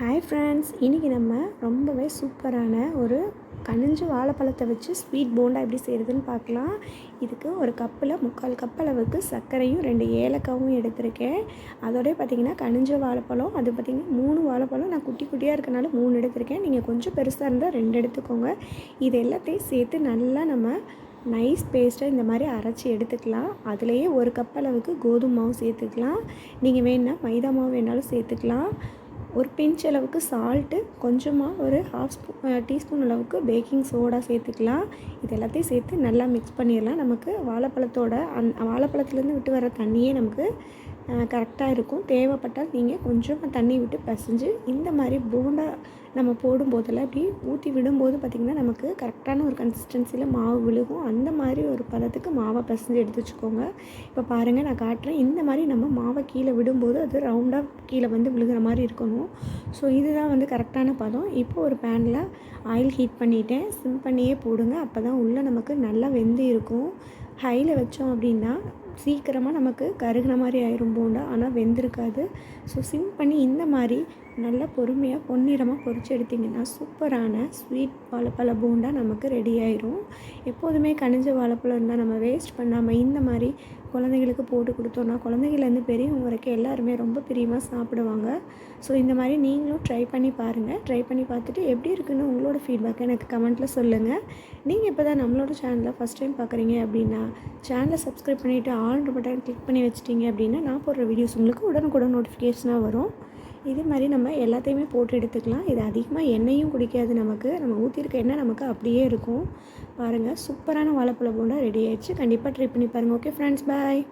Hi friends இன்றைக்கி நம்ம ரொம்பவே சூப்பரான ஒரு கனிஞ்ச வாழைப்பழத்தை வச்சு ஸ்வீட் போண்டா எப்படி செய்கிறதுன்னு பார்க்கலாம். இதுக்கு ஒரு கப்பில் முக்கால் கப் அளவுக்கு சர்க்கரையும் ரெண்டு ஏலக்காவும் எடுத்திருக்கேன். அதோடய பார்த்திங்கன்னா கனிஞ்ச வாழைப்பழம் அது பார்த்திங்கன்னா மூணு வாழைப்பழம். நான் குட்டி குட்டியாக இருக்கனால மூணு எடுத்திருக்கேன். நீங்கள் கொஞ்சம் பெருசாக இருந்தால் ரெண்டு எடுத்துக்கோங்க. இது எல்லாத்தையும் சேர்த்து நல்லா நம்ம நைஸ் பேஸ்ட்டை இந்த மாதிரி அரைச்சி எடுத்துக்கலாம். அதுலேயே ஒரு கப் அளவுக்கு கோதுமை மாவு சேர்த்துக்கலாம். நீங்கள் வேணுன்னா மைதா மாவு வேணாலும் சேர்த்துக்கலாம். ஒரு பிஞ்ச் அளவுக்கு சால்ட்டு கொஞ்சமாக ஒரு ஹாஃப் ஸ்பூ டீஸ்பூன் அளவுக்கு பேக்கிங் சோடா சேர்த்துக்கலாம். இது எல்லாத்தையும் சேர்த்து நல்லா மிக்ஸ் பண்ணிடலாம். நமக்கு வாழைப்பழத்தோட அந் வாழைப்பழத்துலேருந்து விட்டு வர தண்ணியே நமக்கு கரெக்டாக இருக்கும். தேவைப்பட்டால் நீங்கள் கொஞ்சம் தண்ணி விட்டு பசைஞ்சு இந்த மாதிரி போண்டா நம்ம போடும்போதெல்லாம் இப்படி ஊற்றி விடும்போது பார்த்திங்கன்னா நமக்கு கரெக்டான ஒரு கன்சிஸ்டன்சியில் மாவு விழுகும். அந்த மாதிரி ஒரு பதத்துக்கு மாவை பசைஞ்சு எடுத்து வச்சுக்கோங்க. இப்போ பாருங்கள் நான் காட்டுறேன். இந்த மாதிரி நம்ம மாவை கீழே விடும்போது அது ரவுண்டாக கீழே வந்து விழுகிற மாதிரி இருக்கணும். ஸோ இதுதான் வந்து கரெக்டான பதம். இப்போ ஒரு பேனில் ஆயில் ஹீட் பண்ணிவிட்டேன் சிம் பண்ணியே போடுங்க. அப்போ தான் உள்ளே நமக்கு நல்லா வெந்து இருக்கும். ஹையில் வச்சோம் அப்படின்னா சீக்கிரமாக நமக்கு கருகின மாதிரி ஆயிரும் போண்டா. ஆனால் வெந்திருக்காது. ஸோ சிம் பண்ணி இந்த மாதிரி நல்லா பொறுமையாக பொன்னிறமாக பொறிச்சு எடுத்திங்கன்னா சூப்பரான ஸ்வீட் வாழைப்பழ போண்டா நமக்கு ரெடி ஆயிரும். எப்போதுமே கனிஞ்ச வாழைப்பழம் இருந்தால் நம்ம வேஸ்ட் பண்ணாமல் இந்த மாதிரி குழந்தைங்களுக்கு போட்டு கொடுத்தோன்னா குழந்தைங்கள்லேருந்து பெரியவங்க வரைக்கும் எல்லாருமே ரொம்ப பிரியமாக சாப்பிடுவாங்க. ஸோ இந்த மாதிரி நீங்களும் ட்ரை பண்ணி பாருங்கள் ட்ரை பண்ணி பார்த்துட்டு எப்படி இருக்குன்னு உங்களோட ஃபீட்பேக் எனக்கு கமெண்ட்டில் சொல்லுங்கள் நீங்கள் இப்போ தான் நம்மளோட சேனலை ஃபஸ்ட் டைம் பார்க்குறீங்க அப்படின்னா சேனலை சப்ஸ்கிரைப் பண்ணிவிட்டு ஆல் பட்டன் கிளிக் பண்ணி வச்சிட்டிங்க அப்படின்னா நான் போடுற வீடியோஸ் உங்களுக்கு உடனுக்குடன் நோட்டிஃபிகேஷனாக வரும். இதே மாதிரி நம்ம எல்லாத்தையுமே போட்டு எடுத்துக்கலாம். இது அதிகமாக எண்ணெயும் குடிக்காது நமக்கு. நம்ம ஊற்றிருக்க எண்ணெய் நமக்கு அப்படியே இருக்கும். பாருங்கள் சூப்பரான வாழைப்பழம் போண்டா ரெடி ஆயிடுச்சு. கண்டிப்பாக ட்ரை பண்ணி பாருங்கள் ஓகே ஃப்ரெண்ட்ஸ் பாய்